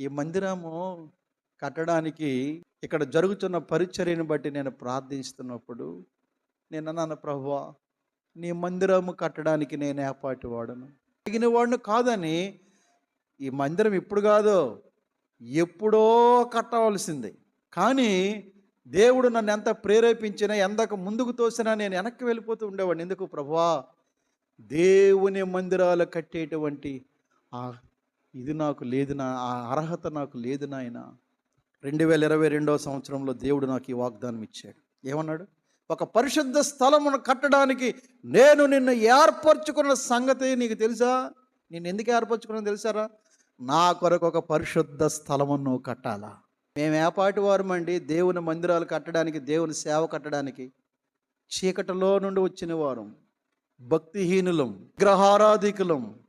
ఈ మందిరము కట్టడానికి ఇక్కడ జరుగుతున్న పరిచర్యను బట్టి నేను ప్రార్థిస్తున్నప్పుడు నేను అన్నాను ప్రభువా నీ మందిరము కట్టడానికి నేను ఏపాటి వాడను. తగిన వాడిని కాదని ఈ మందిరం ఇప్పుడు కాదు ఎప్పుడో కట్టవలసింది. కానీ దేవుడు నన్ను ఎంత ప్రేరేపించినా ఎంతకు ముందుకు తోసినా నేను వెనక్కి వెళ్ళిపోతూ ఉండేవాడిని. ఎందుకు? ప్రభువా దేవుని మందిరాలు కట్టేటువంటి ఆ ఇది నాకు లేదు నా ఆ అర్హత నాకు లేదు నాయన. రెండు వేల ఇరవై రెండవ సంవత్సరంలో దేవుడు నాకు ఈ వాగ్దానం ఇచ్చాడు ఏమన్నాడు? ఒక పరిశుద్ధ స్థలమును కట్టడానికి నేను నిన్ను ఏర్పరచుకున్న సంగతి నీకు తెలుసా? నేను ఎందుకు ఏర్పరచుకున్నా తెలుసారా? నా కొరకు ఒక పరిశుద్ధ స్థలమును కట్టాలా? మేము ఏపాటి వారమండి దేవుని మందిరాలు కట్టడానికి దేవుని సేవ కట్టడానికి చీకటిలో నుండి వచ్చిన వారం భక్తిహీనులం గ్రహారాధికులం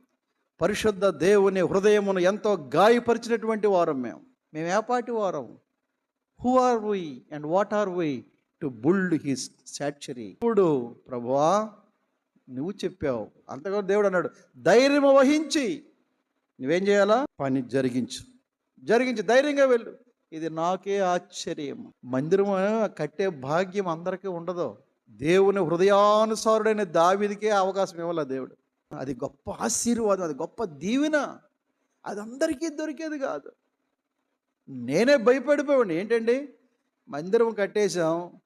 పరిశుద్ధ దేవుని హృదయమును ఎంతో గాయపరిచినటువంటి వారం మేము. మేము ఏపాటి వారం? Who are we and what are we to build his statuary ఇప్పుడు ప్రభువా నువ్వు చెప్పావు. అంతగా దేవుడు అన్నాడు ధైర్యం వహించి. నువ్వేం చేయాలా? పని జరిగించు. జరిగించి ధైర్యంగా వెళ్ళు. ఇది నాకే ఆశ్చర్యం. మందిరం కట్టే భాగ్యం అందరికీ ఉండదు. దేవుని హృదయానుసారుడైన దావిదికే అవకాశం ఇవ్వాల దేవుడు? అది గొప్ప ఆశీర్వాదం అది గొప్ప దీవెన. అది అందరికీ దొరికేది కాదు. నేనే భయపడిపోయాను. ఏంటండి? మందిరం కట్టేశాం.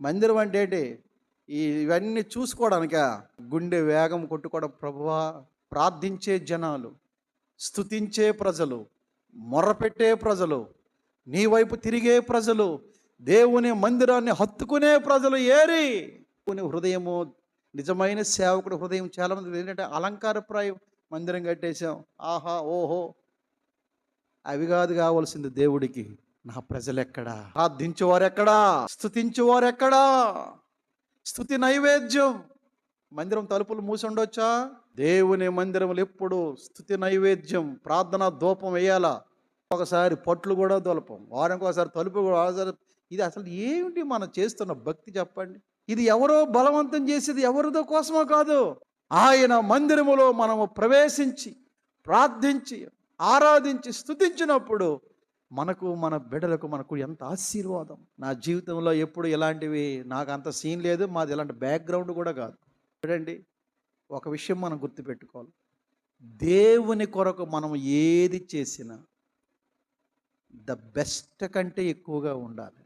మందిరం అంటే ఏంటి? ఈ ఇవన్నీ చూసుకోవడానిక? గుండె వేగం కొట్టుకోవడం ప్రభువా ప్రార్థించే జనాలు స్తుతించే ప్రజలు మొర్రపెట్టే ప్రజలు నీ వైపు తిరిగే ప్రజలు దేవుని మందిరాన్ని హత్తుకునే ప్రజలు ఏరి కొన్ని హృదయము నిజమైన సేవకుడు హృదయం చాలా మంది ఏంటంటే అలంకారప్రాయం మందిరం కట్టేశాం. ఆహా ఓహో. అవి కాదు కావాల్సింది దేవుడికి. నా ప్రజలెక్కడా? ప్రార్థించేవారెక్కడా? స్తుతించేవారెక్కడా? స్థుతి నైవేద్యం. మందిరం తలుపులు మూసి ఉండొచ్చా? దేవుని మందిరములు ఎప్పుడు స్థుతి నైవేద్యం ప్రార్థన ధూపం వేయాలా? ఒకసారి పట్లు కూడా దొలపం వారానికి ఒకసారి తలుపు కూడా ఒకసారి ఇది అసలు ఏమిటి మనం చేస్తున్న భక్తి చెప్పండి? ఇది ఎవరో బలవంతం చేసేది ఎవరిదో కోసమో కాదు. ఆయన మందిరములో మనము ప్రవేశించి ప్రార్థించి ఆరాధించి స్తుతించినప్పుడు మనకు మన బిడ్డలకు మనకు ఎంత ఆశీర్వాదం. నా జీవితంలో ఎప్పుడు ఇలాంటివి నాకు అంత సీన్ లేదు మాది ఇలాంటి బ్యాక్గ్రౌండ్ కూడా కాదు. చూడండి ఒక విషయం మనం గుర్తుపెట్టుకోవాలి. దేవుని కొరకు మనం ఏది చేసినా ద బెస్ట్ కంటే ఎక్కువగా ఉండాలి.